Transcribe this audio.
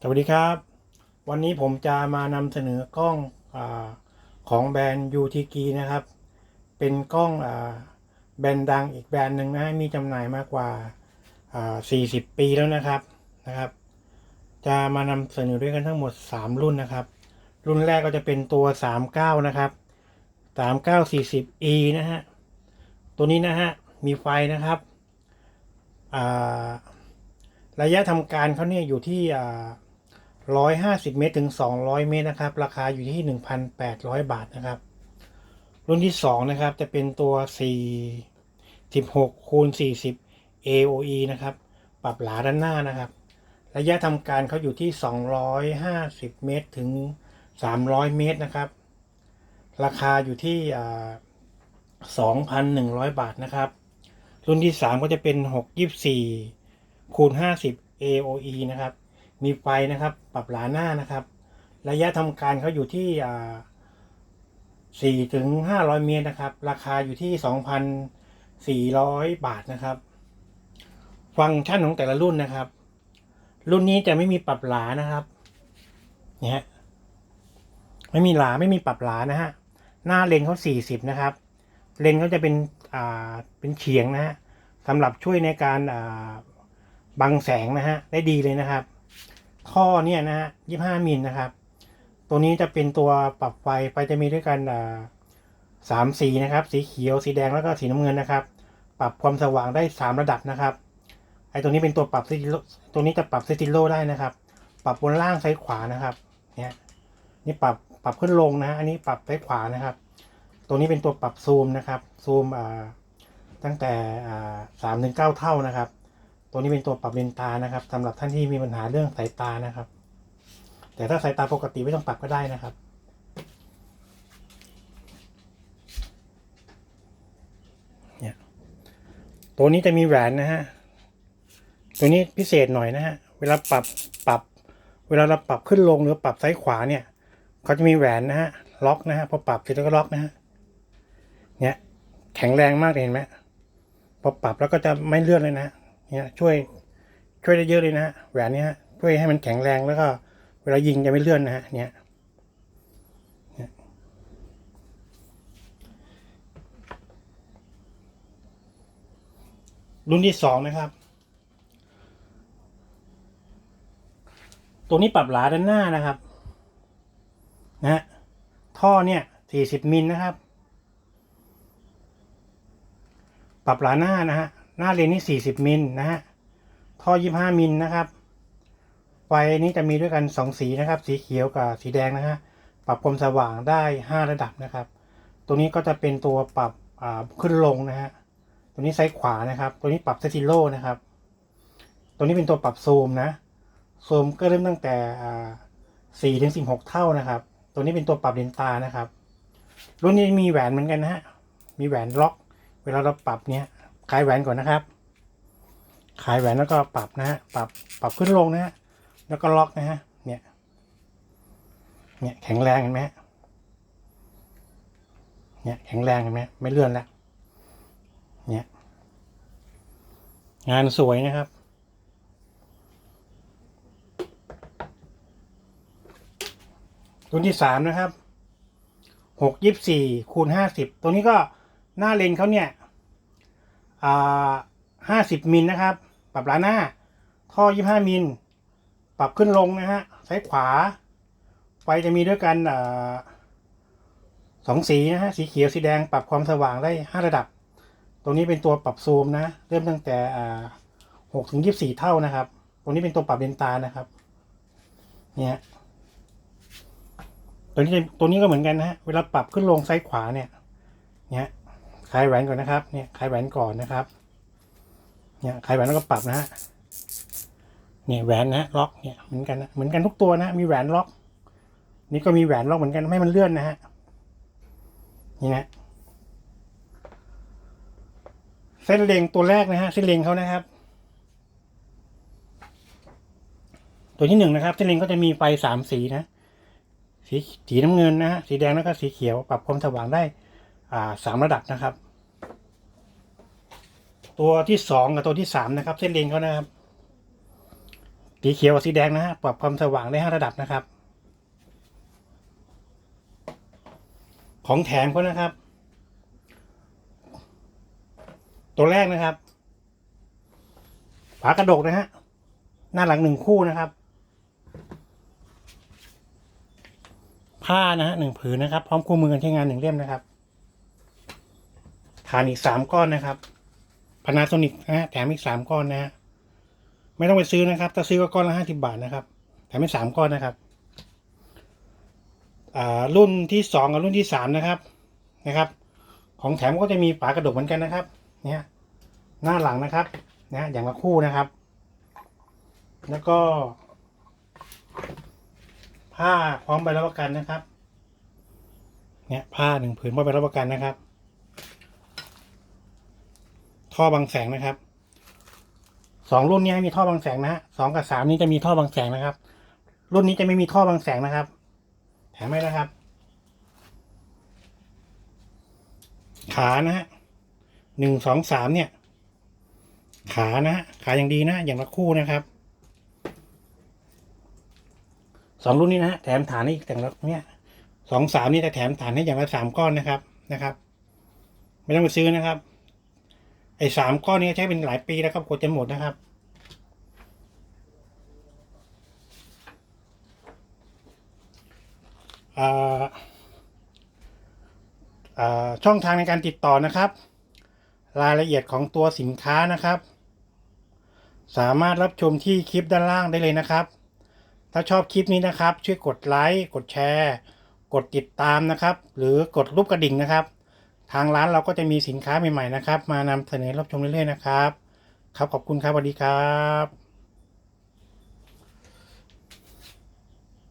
สวัสดีครับ วันนี้ผมจะมานำเสนอกล้องอของแบรนด์ยูทีกีนะครับ เป็นกล้องอแบรนด์ดังอีกแบรนด์หนึ่งนะมีจำหน่ายมากกว่าอ่า 40 ปีแล้วนะครับนะครับ จะมานำเสนอด้วยกันทั้งหมด 3 รุ่นนะครับ รุ่นแรกก็จะเป็นตัว 39 นะครับ 3940e นะฮะตัวนี้นะฮะมีไฟนะครับระยะทำการเขาเนี่ยอยู่ที่อยห้า สิบเมตรถึงสองร้อยเมตรนะครับ ราคาอยู่ที่หนึ่งพันแปดร้อยบาทนะครับ รุ่นที่สองนะครับ จะเป็นตัวสี่สิบหกคูณสี่สิบ AOE นะครับ ปรับหลาด้านหน้านะครับ ระยะทำการเขาอยู่ที่สองร้อยห้าสิบเมตรถึงสามร้อยเมตรนะครับ ราคาอยู่ที่สองพันหนึ่งร้อยบาทนะครับ รุ่นที่สามก็จะเป็นหกยี่สี่คูณ50 AOE นะครับ มีไฟนะครับ ปรับหลาหน้านะครับ ระยะทำการเขาอยู่ที่อ่า4ถึง500เมตรนะครับ ราคาอยู่ที่2,400บาทนะครับ ฟังก์ชันของแต่ละรุ่นนะครับ รุ่นนี้จะไม่มีปรับหลานะครับเนี่ยไม่มีหลาไม่มีปรับหลานะฮะหน้าเลนเขา40นะครับ เลนเขาจะเป็นอ่าเป็นเฉียงนะฮะสำหรับช่วยในการอ่าบังแสงนะฮะได้ดีเลยนะครับ ท่อเนี่ยนะฮะยี่ห้ามิลนะครับ ตัวนี้จะเป็นตัวปรับไฟไฟจะมีด้วยกันอ่าสามสีนะครับ สีเขียวสีแดงแล้วก็สีน้ำเงินนะครับ ปรับความสว่างได้สามระดับนะครับไอตัวนี้เป็นตัวปรับเซติโลตัวนี้จะปรับเซติโลได้นะครับ ปรับบนล่างซ้ายขวานะครับเนี่ยนี่ปรับปรับขึ้นลงนะอันนี้ปรับซ้ายขวานะครับ ตัวนี้เป็นตัวปรับซูมนะครับซูมอ่าตั้งแต่อ่าสามถึงเก้าเท่านะครับ ตัวนี้เป็นตัวปรับเลนตานะครับสำหรับท่านที่มีปัญหาเรื่องสายตานะครับ แต่ถ้าสายตาปกติไม่ต้องปรับก็ได้นะครับ เนี่ยตัวนี้จะมีแหวนนะฮะตัวนี้พิเศษหน่อยนะฮะเวลาปรับปรับ เวลาเราปรับขึ้นลงหรือปรับซ้ายขวาเนี่ยเขาจะมีแหวนนะฮะล็อกนะฮะพอปรับเสร็จแล้วก็ล็อกนะฮะเนี่ยแข็งแรงมากเลยเห็นไหมพอปรับแล้วก็จะไม่เลื่อนเลยนะ เนี่ยช่วยช่วยได้เยอะเลยนะฮะแหวนเนี้ยช่วยให้มันแข็งแรงแล้วก็ เวลายิงจะไม่เลื่อนนะฮะเนี่ยรุ่นที่สองนะครับ ตัวนี้ปรับหลาด้านหน้านะครับนะท่อเนี่ยสี่สิบมิลนะครับ ปรับหลาหน้านะฮะ หน้าเลนนี่40มิลนะฮะท่อ 25มิลนะครับไฟนี้จะมีด้วยกัน 2 สีนะครับ สีเขียวกับสีแดงนะฮะปรับความสว่างได้ 5 ระดับนะครับ ตัวนี้ก็จะเป็นตัวปรับขึ้นลงนะฮะตัวนี้ซ้ายขวานะครับ ตัวนี้ปรับเซติโลนะครับ ตัวนี้เป็นตัวปรับซูมนะซูมก็เริ่มตั้งแต่อ่า4ถึง16เท่านะครับ ตัวนี้เป็นตัวปรับเลนส์ตานะครับ รุ่นนี้มีแหวนเหมือนกันนะฮะมีแหวนล็อก เวลาเราปรับเนี้ย คลายแหวนก่อนนะครับคลายแหวนแล้วก็ปรับนะฮะปรับปรับขึ้นลงนะฮะแล้วก็ล็อกนะฮะเนี่ยเนี่ยแข็งแรงเห็นไหมเนี่ยแข็งแรงเห็นไหมไม่เลื่อนแล้วเนี่ยงานสวยนะครับรุ่นที่สามนะครับหกยี่สี่คูณห้าสิบตัวนี้ก็หน้าเลนเขาเนี่ย ห้าสิบมิลนะครับ ปรับล้าหน้า ท่อยี่ห้ามิล ปรับขึ้นลงนะฮะ ซ้ายขวา ไฟจะมีด้วยกันอสองสีนะฮะ สีเขียว สีแดง ปรับความสว่างได้ห้าระดับ ตรงนี้เป็นตัวปรับซูมนะ เริ่มตั้งแต่หกถึงยี่สี่เท่านะครับ ตรงนี้เป็นตัวปรับเลนส์ตานะครับ เนี่ยตัวนี้ตัวนี้ก็เหมือนกันนะฮะ เวลาปรับขึ้นลงซ้ายขวาเนี่ย เนี่ย ลายแหวนก่อนนะครับ เนี่ยคลายแหวนก่อนนะครับ เนี่ยคลายแหวนแล้วก็ปรับนะฮะ เนี่ยแหวนนะล็อก เนี่ยเหมือนกันนะเหมือนกันทุกตัวนะ มีแหวนล็อก นี่ก็มีแหวนล็อกเหมือนกันไม่ให้มันเลื่อนนะฮะ นี่นะ เส้นเลงตัวแรกนะฮะ เส้นเลงเขานะครับ ตัวที่หนึ่งนะครับ เส้นเลงก็จะมีไฟสามสีนะ สีสีน้ำเงินนะฮะ สีแดงแล้วก็สีเขียว ปรับความสว่างได้อ่าสามระดับนะครับ ตัวที่สองกับตัวที่สามนะครับ เส้นเลนเขานะครับสีเขียวกับสีแดงนะฮะปรับความสว่างได้ห้าระดับนะครับ ของแถมเขานะครับ ตัวแรกนะครับฝากระดกนะฮะหน้าหลังหนึ่งคู่นะครับ ผ้านะฮะหนึ่งผืนนะครับ พร้อมคู่มือกันใช้งานหนึ่งเล่มนะครับฐานอีกสามก้อนนะครับ พานาโซนิกนะฮะแถมอีกสามก้อนนะฮะไม่ต้องไปซื้อนะครับ ถ้าซื้อก็ก้อนละห้าสิบาทนะครับ แถมเป็นสามก้อนนะครับอ่ารุ่นที่สองกับรุ่นที่สามนะครับนะครับ ของแถมก็จะมีฝากระดกเหมือนกันนะครับ เนี่ยหน้าหลังนะครับนะอย่างละคู่นะครับ แล้วก็ ผ้าพร้อมใบรับประกันนะครับ เนี่ยผ้าหนึ่งผืนพร้อมใบรับประกันนะครับ ท่อบังแสงนะครับสองรุ่นนี้มีท่อบังแสงนะสองกับสามนี้จะมีท่อบังแสงนะครับ รุ่นนี้จะไม่มีท่อบังแสงนะครับ แถมให้นะครับ ขานะฮะหนึ่งสองสามเนี่ย ขานะฮะขาอย่างดีนะอย่างละคู่นะครับสองรุ่นนี้นะฮะแถมฐานอีกแต่งละเนี่ยสองสามนี่จะแถมฐานให้อย่างละสามก้อนนะครับนะครับ ไม่ต้องไปซื้อนะครับ ไอ้สามก้อนนี้ใช้เป็นหลายปีแล้วครับกดจะหมดนะครับอ่าอ่าช่องทางในการติดต่อนะครับ รายละเอียดของตัวสินค้านะครับ สามารถรับชมที่คลิปด้านล่างได้เลยนะครับ ถ้าชอบคลิปนี้นะครับ ช่วยกดไลค์ กดแชร์ กดติดตามนะครับ หรือกดรูปกระดิ่งนะครับ ทางร้านเราก็จะมีสินค้าใหม่ๆนะครับ มานำเสนอรับชมเรื่อยๆนะครับ ครับขอบคุณครับสวัสดีครับ